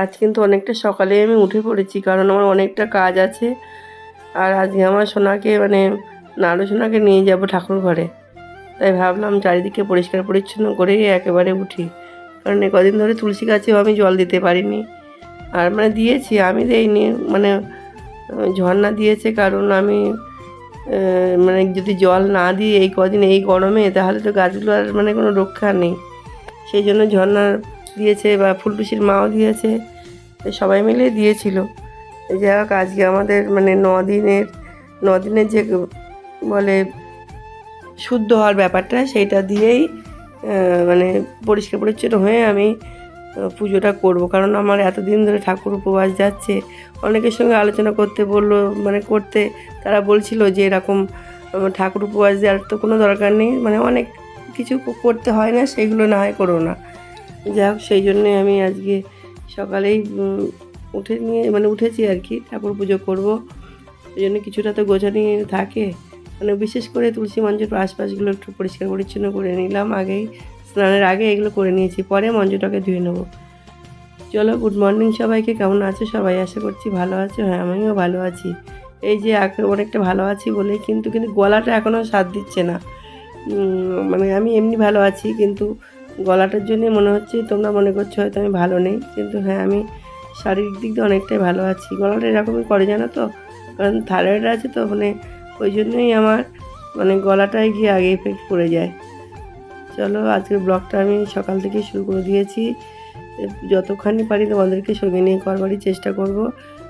আজ কিন্তু অনেকটা সকালে আমি উঠে পড়েছি, কারণ আমার অনেকটা কাজ আছে। আর আজকে আমার সোনাকে মানে নাড়ু সোনাকে নিয়ে যাব ঠাকুর ঘরে। তাই ভাবলাম চারিদিকে পরিষ্কার পরিচ্ছন্ন করে একেবারে উঠি। কারণ এ কদিন ধরে তুলসী গাছেও আমি জল দিতে পারিনি। আর মানে দিয়েছি, আমি দেইনি মানে ঝর্ণা দিয়েছে কারণ আমি মানে যদি জল না দিই এই কদিন এই গরমে, তাহলে তো গাছগুলো আর মানে কোনো রক্ষা নেই। সেই জন্য ঝর্ণা দিয়েছে বা ফুলটুসির মাও দিয়েছে সবাই মিলে দিয়েছিল। যাই হোক আজকে আমাদের মানে ন দিনের ন দিনের যে বলে শুদ্ধ হওয়ার ব্যাপারটা, সেইটা দিয়েই মানে পরিষ্কার পরিচ্ছন্ন হয়ে আমি পুজোটা করব। কারণ আমার এতদিন ধরে ঠাকুর উপবাস যাচ্ছে। অনেকের সঙ্গে আলোচনা করতে বলল মানে করতে, তারা বলছিল যে এরকম ঠাকুর উপবাস দেওয়ার তো কোনো দরকার নেই। মানে অনেক কিছু করতে হয় না, সেগুলো না হয় করো না। যাই হোক সেই জন্যে আমি আজকে সকালেই উঠে নিয়ে মানে উঠেছি আর কি, ঠাকুর পুজো করব। ওই জন্য কিছুটা তো গোছানি থাকে। মানে বিশেষ করে তুলসী মঞ্চের আশপাশগুলো একটু পরিষ্কার পরিচ্ছন্ন করে নিলাম আগেই। স্নানের আগে এগুলো করে নিয়েছি, পরে মঞ্চটাকে ধুয়ে নেব। চলো গুড মর্নিং সবাইকে, কেমন আছো? সবাই আশা করছি ভালো আছো। হ্যাঁ আমিও ভালো আছি। এই যে অনেকটা ভালো আছি বলে কিন্তু কিন্তু গলাটা এখনও সাথ দিচ্ছে না। মানে আমি এমনি ভালো আছি, কিন্তু গলাটার জন্য মনে হচ্ছে তোমরা মনে করছ হয়তো আমি ভালো নেই, কিন্তু হ্যাঁ আমি শারীরিক দিক দিয়ে অনেকটাই ভালো আছি। গলাটা এরকমই করে জানো তো? কারণ থাইরয়েড আছে তো মানে ওই জন্যই আমার মানে গলাটায় গিয়ে আগে এফেক্ট পড়ে যায়। চলো, আজকের ব্লগটা আমি সকাল থেকে শুরু করে দিয়েছি। যতখানি পারি তোমাদেরকে সঙ্গে নিয়ে করবারই চেষ্টা করব।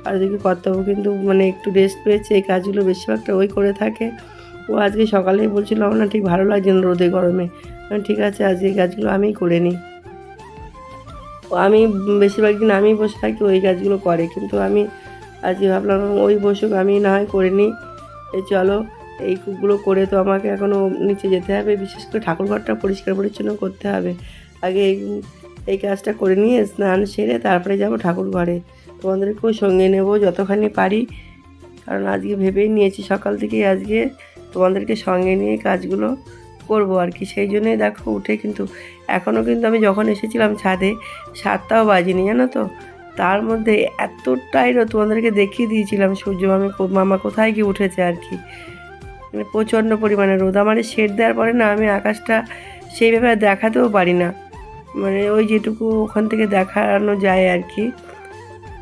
আর ওদিকে কর্তব্য কিন্তু মানে একটু রেস্ট পেয়েছে, এই কাজগুলো বেশিরভাগটা ওই করে থাকে। ও আজকে সকালেই বলছিল, আমার না ঠিক ভালো লাগছে না রোদে গরমে। ঠিক আছে, আজকে কাজগুলো আমিই করে নিই। আমি বেশিরভাগ দিন আমি বসে থাকি ওই গাছগুলো করে। কিন্তু আমি আজকে ভাবলাম, ওই বসুক আমি না হয় করে নিই। এই চলো, এই এইগুলো করে তো আমাকে এখনও নিচে যেতে হবে। বিশেষ করে ঠাকুরঘরটা পরিষ্কার পরিচ্ছন্ন করতে হবে। আগে এই কাজটা করে নিয়ে স্নান সেরে তারপরে যাব ঠাকুর ঘরে তোমাদেরকেও সঙ্গে নেব যতখানি পারি। কারণ আজকে ভেবেই নিয়েছি, সকাল থেকেই আজকে তোমাদেরকে সঙ্গে নিয়ে কাজগুলো করব আর কি। সেই জন্যই দেখো উঠে কিন্তু এখনও কিন্তু আমি যখন এসেছিলাম ছাদে, সাতটাও বাজিনি জানো তো? তার মধ্যে এতটাই তোমাদেরকে দেখিয়ে দিয়েছিলাম সূর্য মামি মামা কোথায় গিয়ে উঠেছে আর কি। মানে প্রচণ্ড পরিমাণে রোদ, আমার শেড দেওয়ার পরে না আমি আকাশটা সেইভাবে দেখাতেও পারি না। মানে ওই যেটুকু ওখান থেকে দেখানো যায় আর কি।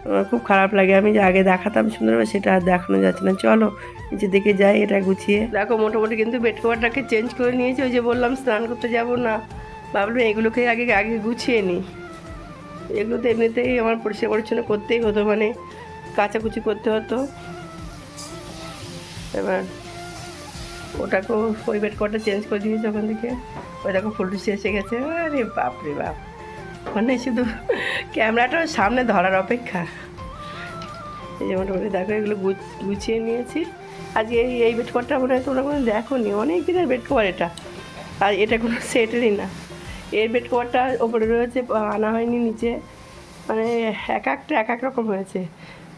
আমার খুব খারাপ লাগে, আমি যে আগে দেখাতাম সুন্দরভাবে, সেটা আর দেখানো যাচ্ছে না। চলো নিচে দেখে যাই এটা গুছিয়ে। দেখো, মোটামুটি কিন্তু বেড কভারটাকে চেঞ্জ করে নিয়েছি, ওই যে বললাম, স্নান করতে যাব না। ভাবলাম এগুলোকে আগে আগে গুছিয়ে নিই। এগুলো তো এমনিতেই আমার পরিষ্কার পরিচ্ছন্ন করতেই হতো মানে কাচাকুচি করতে হতো। এবার ওটাকেও ওই বেড কভারটা চেঞ্জ করে দিয়েছি ওখান থেকে। ওই দেখো ফুলটুসি এসে গেছে। আরে বাপ রে বাপ। মানে শুধু ক্যামেরাটাও সামনে ধরার অপেক্ষা। এই যে মোটামুটি দেখো, এগুলো গুছ- গুছিয়ে নিয়েছি। আজকে এই এই বেড কভারটা মনে হয় তোমরা কোনো দেখো নি অনেক দিনের বেড কভার এটা। আর এটা কোনো সেটেরই না। এর বেড কভারটা ওপরে রয়েছে, আনা হয়নি নিচে। মানে এক একটা, এক এক রকম হয়েছে।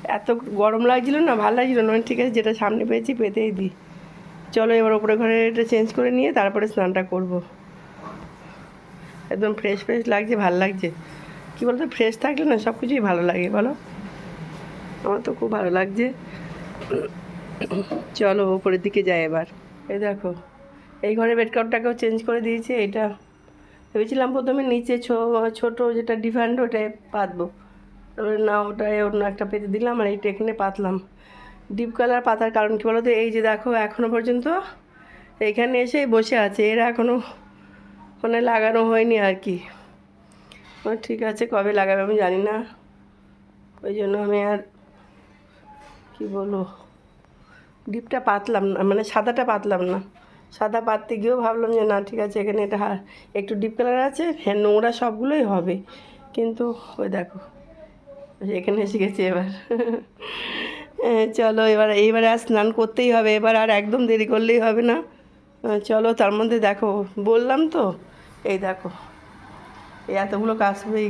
এত গরম লাগছিল না, ভালো লাগছিল না। ঠিক আছে, যেটা সামনে পেয়েছি, পেতেই দিই চলো এবার ওপরে ঘরে এটা চেঞ্জ করে নিয়ে তারপরে স্নানটা করব। একদম ফ্রেশ ফ্রেশ লাগছে, ভালো লাগছে। কী বলতো ফ্রেশ থাকলে না সব কিছুই ভালো লাগে, বলো? আমার তো খুব ভালো লাগছে। চলো ওপরের দিকে যাই এবার। এই দেখো, এই ঘরে বেড কাপটাকেও চেঞ্জ করে দিয়েছি, এটা ভেবেছিলাম প্রথমে নিচে ছোট যেটা ডিফান্ড ওটায় পাতবো। তারপরে না, ওটায় অন্য একটা পেতে দিলাম আর এইটা এখানে পাতলাম। ডিপ কালার পাতার কারণ কী বলো তো এই যে দেখো এখনও পর্যন্ত এখানে এসে বসে আছে, এরা এখনও মানে লাগানো হয়নি আর কি। ঠিক আছে, কবে লাগাবে আমি জানি না। ওই জন্য আমি আর কি বলব? ডিপটা পাতলাম না মানে সাদাটা পাতলাম না। সাদা পাততে গিয়েও ভাবলাম যে না, ঠিক আছে, এখানে এটা একটু ডিপ কালার আছে হ্যাঁ নোংরা সবগুলোই হবে। কিন্তু, ওই দেখো এখানে এসে গেছি এবার। চলো, এবার, এইবারে আর স্নান করতেই হবে। এবার আর একদম দেরি করলেই হবে না। চলো, তার মধ্যে দেখো, বললাম তো, এই দেখো, এই এতগুলো কাচবেই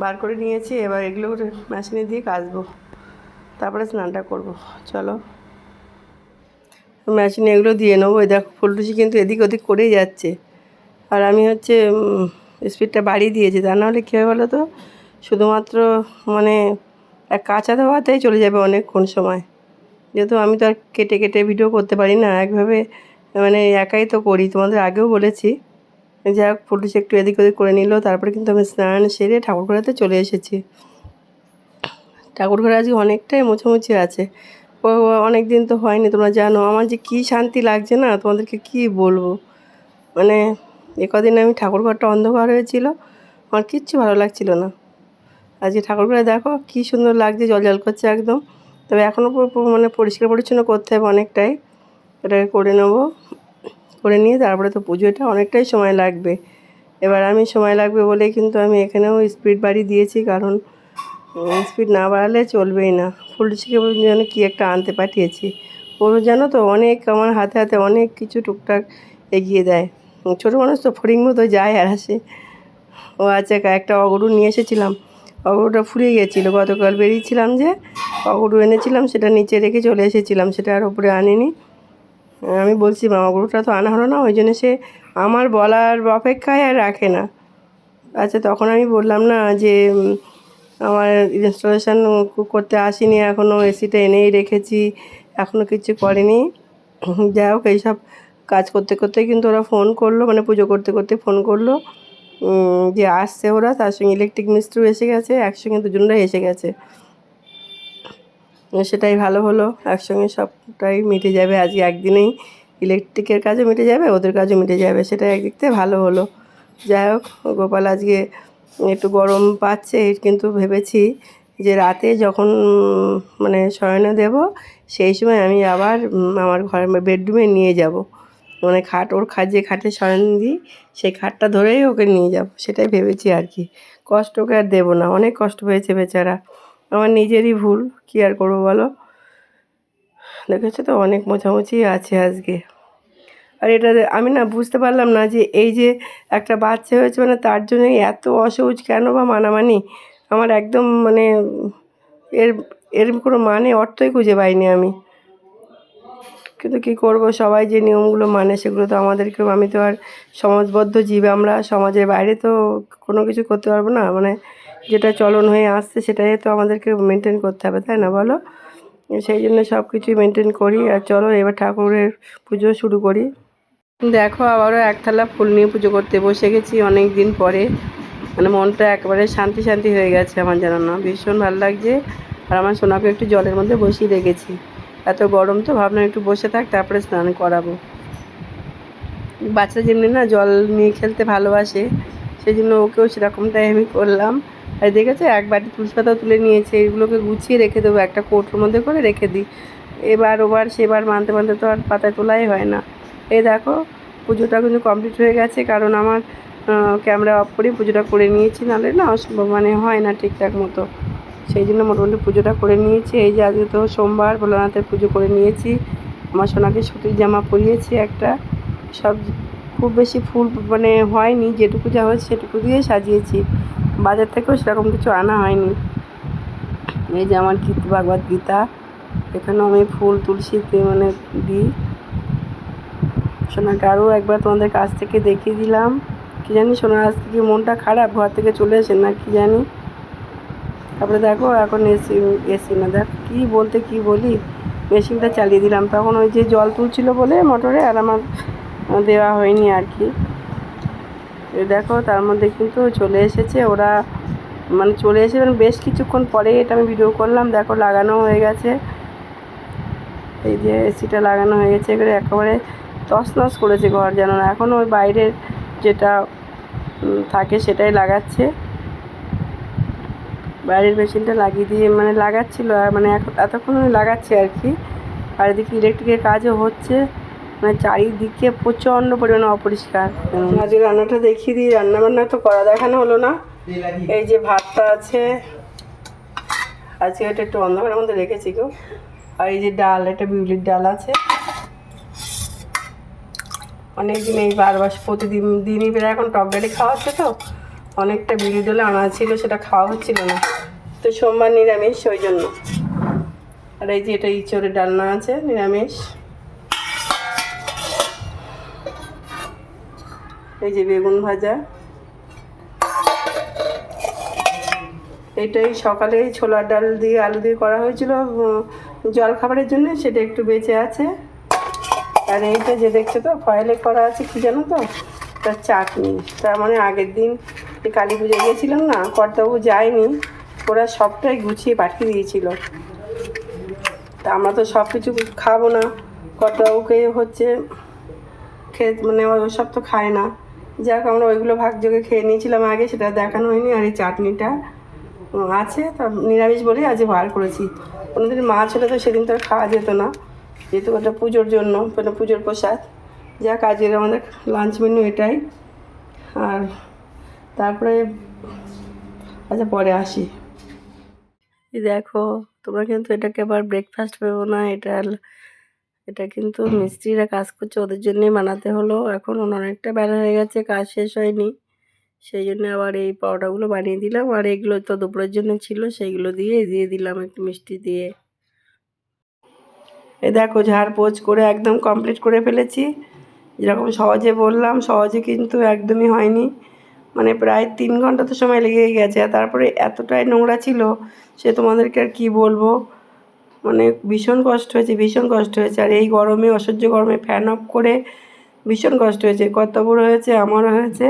বার করে নিয়েছি। এবার এগুলো মেশিনে দিয়ে কাচবো। তারপরে স্নানটা করব। চলো। মেশিনে এগুলো দিয়ে নেব। ওই দেখো ফুলটুসি কিন্তু এদিক ওদিক করেই যাচ্ছে। আর আমি হচ্ছে স্পিডটা বাড়িয়ে দিয়েছি। তা নাহলে কী হয় বলো তো? শুধুমাত্র মানে এক কাঁচা ধোয়াতেই চলে যাবে অনেকক্ষণ সময়। যেহেতু আমি তো আর কেটে কেটে ভিডিও করতে পারি না। একভাবে মানে একাই তো করি। তোমাদের আগেও বলেছি। যাই হোক পুলিশ একটু এদিক ওদিক করে নিল। তারপরে কিন্তু আমি স্নান সেরে ঠাকুর ঘোরাতে চলে এসেছি। ঠাকুর ঘরে আজকে অনেকটাই মোছামুছি আছে। অনেক দিন তো হয়নি, তোমরা জানো। আমার যে কী শান্তি লাগছে না, তোমাদেরকে কী বলব? মানে এ কদিন আমি ঠাকুর ঘরটা অন্ধকার হয়েছিল, আমার কিচ্ছু ভালো লাগছিল না। আজকে ঠাকুর ঘরে দেখো, কী সুন্দর লাগছে, জল জল করছে একদম। তবে এখনও মানে পরিষ্কার পরিচ্ছন্ন করতে হবে অনেকটাই। এটাকে করে নেব, করে নিয়ে তারপরে তো পুজোটা, অনেকটাই সময় লাগবে। এবার আমি সময় লাগবে বলে কিন্তু আমি এখানেও স্পিড বাড়ি দিয়েছি, কারণ স্পিড না বাড়ালে চলবেই না। ফুলটিকে যেন কী একটা আনতে পাঠিয়েছি? ও জানো তো, অনেক আমার হাতে হাতে অনেক কিছু টুকটাক এগিয়ে দেয়। ছোটো মানুষ তো ফড়িং মতো যায় আর আসে। ও আচ্ছা একটা অগরু নিয়ে এসেছিলাম। অগরুটা ফুরিয়ে গেছিল। গতকাল বেরিয়েছিলাম যে, অগরু এনেছিলাম, সেটা নিচে রেখে চলে এসেছিলাম। সেটা আর ওপরে আনিনি। আমি বলছি মামা গরুটা তো আনা হলো না, ওই জন্য সে আমার বলার অপেক্ষায় আর রাখে না। আচ্ছা তখন আমি বললাম, না, যে আমার ইনস্টলেশন করতে আসিনি এখনও এসিটা এনেই রেখেছি এখনও কিছু করেনি। যাই হোক, এইসব কাজ করতে করতে কিন্তু ওরা ফোন করল মানে পুজো করতে করতে ফোন করল যে আসছে ওরা, তার সঙ্গে ইলেকট্রিক মিস্ত্রিও এসে গেছে, একসঙ্গে দুজনরাই এসে গেছে। সেটাই ভালো হলো, একসঙ্গে সবটাই মিটে যাবে, আজকে একদিনেই ইলেকট্রিকের কাজও মিটে যাবে, ওদের কাজও মিটে যাবে সেটা একদিক থেকে ভালো হলো। যাই হোক, গোপাল আজকে একটু গরম পাচ্ছে, কিন্তু ভেবেছি যে রাতে যখন মানে শয়নে দেব, সেই সময় আমি আবার আমার ঘরের বেডরুমে নিয়ে যাব। মানে খাট, ওর খাট, যে খাটে শয়ন দিই, সেই খাটটা ধরেই ওকে নিয়ে যাব। সেটাই ভেবেছি আর কি। কষ্ট ওকে আর দেবো না, অনেক কষ্ট পেয়েছে বেচারা। আমার নিজেরই ভুল, কী আর করব বলো? দেখেছ তো, অনেক মোছামুছি আছে আজকে। আর এটা আমি না বুঝতে পারলাম না যে এই যে একটা বাচ্চা হয়েছে মানে তার জন্যই এত অসহজ কেন বা মানামানি? আমার একদম মানে এর এর কোনো মানে অর্থই খুঁজে পাইনি আমি। কিন্তু কী করব? সবাই যে নিয়মগুলো মানে সেগুলো তো আমাদেরকেও আমি তো আর সমাজবদ্ধ জীব, আমরা সমাজের বাইরে তো কোনো কিছু করতে পারব না। মানে যেটা চলন হয়ে আসছে সেটাই তো আমাদেরকে মেনটেন করতে হবে, তাই না বলো? সেই জন্য সব কিছুই মেনটেন করি। আর চলো এবার ঠাকুরের পুজো শুরু করি। দেখো, আবারও এক থালা ফুল নিয়ে পুজো করতে বসে গেছি অনেক দিন পরে। মানে মনটা একেবারে শান্তি শান্তি হয়ে গেছে আমার জানো না। ভীষণ ভালো লাগছে। আর আমার সোনাকে একটু জলের মধ্যে বসিয়ে রেখেছি। এত গরম তো, ভাবলাম একটু বসে থাক, তারপরে স্নান করাবো। বাচ্চা যেমনি না জল নিয়ে খেলতে ভালোবাসে সেই জন্য ওকেও সেরকমটাই আমি করলাম। আর দেখেছ, এক বাটি তুলসী পাতাও তুলে নিয়েছে, এগুলোকে গুছিয়ে রেখে দেবো, একটা কৌটোর মধ্যে করে রেখে দিই। এবার ওবার সেবার মানতে মানতে তো আর পাতায় তোলাই হয় না। এই দেখো, পুজোটা কিন্তু কমপ্লিট হয়ে গেছে, কারণ আমার ক্যামেরা অফ করে পুজোটা করে নিয়েছি, নাহলে না মানে হয় না ঠিকঠাক মতো। সেই জন্য মোটামুটি পুজোটা করে নিয়েছি, এই যে আজকে তো সোমবার, ভোলানাথের পুজো করে নিয়েছি। আমার সোনাকে সুতির জামা পরিয়েছি একটা। সব খুব বেশি ফুল মানে হয়নি, যেটুকু যা হয়েছে সেটুকু দিয়ে সাজিয়েছি। বাজার থেকেও সেরকম কিছু আনা হয়নি। এই যে আমার গীত, ভাগবত গীতা। এখানেও আমি ফুল তুলসী দিয়ে মানে দিই। সোনাকে আরও একবার তোমাদের কাছ থেকে দেখিয়ে দিলাম। কী জানি সোনার আজকে কি মনটা খারাপ? ঘর থেকে চলে এসে না কি জানি? তারপরে দেখো, এখন এসি এসি না, দেখ কী বলতে কি বলি? মেশিনটা চালিয়ে দিলাম। তখন ওই যে জল তুলছিল বলে মোটরে আর আমার দেওয়া হয়নি আর কি। দেখো, তার মধ্যে কিন্তু চলে এসেছে। ওরা মানে চলে এসে মানে বেশ কিছুক্ষণ পরে এটা আমি ভিডিও করলাম। দেখো, লাগানো হয়ে গেছে। এই যে এসিটা লাগানো হয়ে গেছে। এবারে একেবারে তছনছ করেছে ঘর যেন না। এখন ওই বাইরের যেটা থাকে সেটাই লাগাচ্ছে। বাইরের মেশিনটা লাগিয়ে দিয়ে মানে লাগাচ্ছিল মানে এখন এতক্ষণ লাগাচ্ছি আর কি। আর এদিকে ইলেকট্রিকের কাজও হচ্ছে মানে চারিদিকে প্রচণ্ড পরিমাণে অপরিষ্কার। আজকে রান্নাটা দেখিয়ে দিই রান্না বান্না তো করা দেখানো হলো না। এই যে ভাতটা আছে, আজকে এটা একটু অন্ধকারের মধ্যে রেখেছি গো। আর এই যে ডাল এটা বিউলির ডাল আছে। অনেক দিন এই বারবার প্রতিদিন দিনই বেলা এখন টক ডালি খাওয়া হচ্ছে তো, অনেকটা বিউলি ডালে আনা ছিল, সেটা খাওয়া হচ্ছিল না। তো সোমবার নিরামিষ ওই জন্য। আর এই যে এটা ইঁচড়ের ডালনা আছে, নিরামিষ। এই যে বেগুন ভাজা। এটাই সকালে ছোলার ডাল দিয়ে, আলু দিয়ে করা হয়েছিল জল খাবারের জন্য, সেটা একটু বেঁচে আছে। আর এইটা যে দেখছ তো, ফয়েলে করা আছে কি জানো তো? তার চাটনি। তার মানে আগের দিন কালী পুজো গিয়েছিলাম না কর্তাবু যায়নি, ওরা সবটাই গুছিয়ে পাঠিয়ে দিয়েছিল। তা আমরা তো সব কিছু খাব না। কর্তাবুকে হচ্ছে খেয়ে মানে ওসব তো খায় না। যাক, আমরা ওইগুলো ভাগযোগে খেয়ে নিয়েছিলাম আগে, সেটা দেখানো হয়নি। আর এই চাটনিটা আছে, তা নিরামিষ বলেই আজ বার করেছি। কোনোদিন মাছ হলে তো সেদিন তো খাওয়া যেত না। যেহেতু ওটা পুজোর জন্য মানে পুজোর প্রসাদ। যা কাজের আমাদের লাঞ্চ মেনু এটাই। আর তারপরে আচ্ছা পরে আসি। দেখো, তোমরা কিন্তু এটাকে আবার ব্রেকফাস্ট ভেবো না, এটা এটা কিন্তু মিস্ত্রিরা কাজ করছে, ওদের জন্যই বানাতে হলো। এখন অনেকটা বেলা হয়ে গেছে, কাজ শেষ হয়নি। সেই জন্য আবার এই পরোটাগুলো বানিয়ে দিলাম। আর এগুলো তো দুপুরের জন্য ছিল, সেইগুলো দিয়ে দিয়ে দিলাম একটু মিষ্টি দিয়ে। এই দেখো ঝাড় পোছ করে একদম কমপ্লিট করে ফেলেছি। যেরকম সহজে বললাম, সহজে কিন্তু একদমই হয়নি। মানে প্রায় তিন ঘণ্টা তো সময় লেগেই গেছে। আর তারপরে এতটাই নোংরা ছিল সে তোমাদেরকে আর কী বলব? মানে ভীষণ কষ্ট হয়েছে, ভীষণ কষ্ট হয়েছে। আর এই গরমে, অসহ্য গরমে ফ্যান অফ করে ভীষণ কষ্ট হয়েছে। কর্তাবুর হয়েছে, আমারও হয়েছে।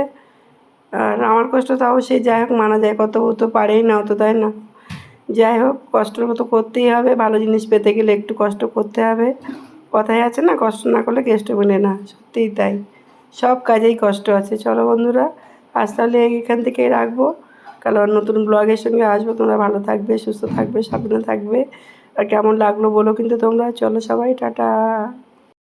আর আমার কষ্ট তাও সে যাই হোক মানা যায়, কত তো পারেই না অত তাই না। যাই হোক কষ্ট তো করতেই হবে। ভালো জিনিস পেতে গেলে একটু কষ্ট করতে হবে। কথাই আছে না, কষ্ট না করলে কেষ্ট মেলে না। সত্যিই তাই। সব কাজেই কষ্ট আছে। চলো বন্ধুরা, আজ তাহলে এখান থেকেই রাখব। কারণ নতুন ব্লগের সঙ্গে আসব। তোমরা ভালো থাকবে, সুস্থ থাকবে, সাবধানে থাকবে। আর কেমন লাগল বলো কিন্তু তোমরা। চলো সবাই, টাটা।